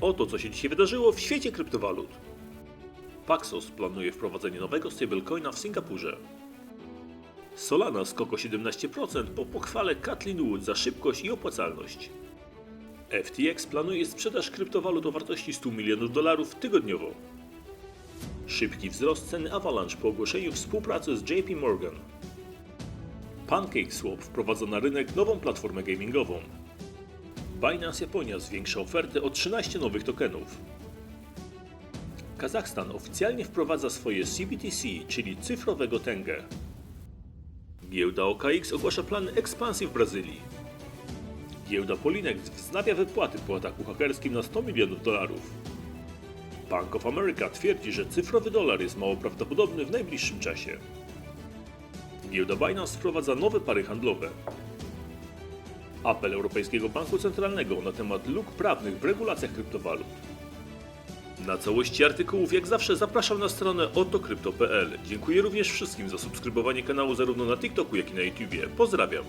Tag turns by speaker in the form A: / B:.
A: Oto co się dzisiaj wydarzyło w świecie kryptowalut. Paxos planuje wprowadzenie nowego stablecoina w Singapurze. Solana skoko 17% po pochwale Kathleen Wood za szybkość i opłacalność. FTX planuje sprzedaż kryptowalut o wartości 100 milionów dolarów tygodniowo. Szybki wzrost ceny Avalanche po ogłoszeniu współpracy z JP Morgan. PancakeSwap wprowadza na rynek nową platformę gamingową. Binance Japonia zwiększa ofertę o 13 nowych tokenów. Kazachstan oficjalnie wprowadza swoje CBTC, czyli cyfrowego tengę. Giełda OKX ogłasza plany ekspansji w Brazylii. Giełda Polinex wznawia wypłaty po ataku hakerskim na 100 milionów dolarów. Bank of America twierdzi, że cyfrowy dolar jest mało prawdopodobny w najbliższym czasie. Giełda Binance wprowadza nowe pary handlowe. Apel Europejskiego Banku Centralnego na temat luk prawnych w regulacjach kryptowalut. Na całości artykułów jak zawsze zapraszam na stronę otokrypto.pl. Dziękuję również wszystkim za subskrybowanie kanału zarówno na TikToku jak i na YouTubie. Pozdrawiam.